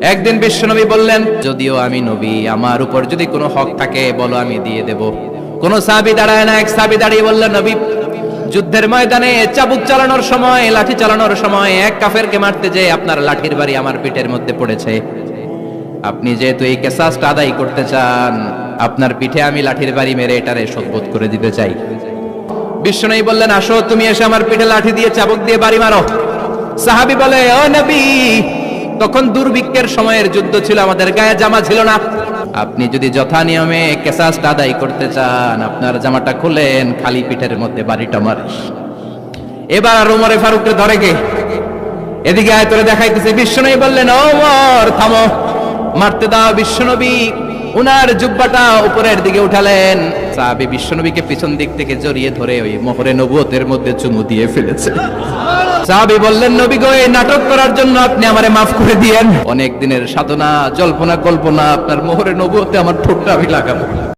একদিন বিশ্বনবী বললেন, যদিও আমি নবী, আমার উপর যদি কোনো হক থাকে, বলো আমি দিয়ে দেব। কোন সাবি দাঁড়ায় না, এক সাবি দাঁড়িয়ে বললেন, নবী, যুদ্ধের ময়দানে চাবুক চালানোর সময়, লাঠি চালানোর সময় এক কাফেরকে মারতে যে আপনার লাঠির বাড়ি আমার পিঠের মধ্যে পড়েছে। আপনি যেহেতু এই কেসাসটা আদায় করতে চান, আপনার পিঠে আমি লাঠির বাড়ি মেরে এটারে শোধবোধ করে দিতে চাই। বিষ্ণু বললেন, আসো, তুমি এসে আমার পিঠে লাঠি দিয়ে চাবুক দিয়ে বাড়ি মারো। সাহাবি বলে, ও নবী তখন দুর্ভিক্ষের সময়ের যুদ্ধ ছিল, আমাদের গায়ে জামা ছিল না। আপনি যদি যথা নিয়মে কেসাসটা আদায় করতে চান, আপনার জামাটা খুলেন, খালি পিঠের মধ্যে বাড়িটা মার। এবার আর উমরে ফারুককে ধরে কে? এদিকে আয়, তোরে দেখাইতেছে, বিশ্বনবী বললেন ওমর, থামো। মারতে দাও বিশ্বনবী। উনার জুব্বাটা উপরের দিকে উঠালেন। সাহাবী বিশ্বনবীকে পিছন দিক থেকে জড়িয়ে ধরে ওই মোহরে নবুয়তের মধ্যে চুমু দিয়ে ফেলেছে। সাহাবী বললেন, নবী গো, এই নাটক করার জন্য আপনি আমারে মাফ করে দিয়েন। অনেক দিনের সাধনা, জল্পনা, কল্পনা, আপনার মোহরে নবুয়তে আমার ঠোঁটটা আমি লাগাবো।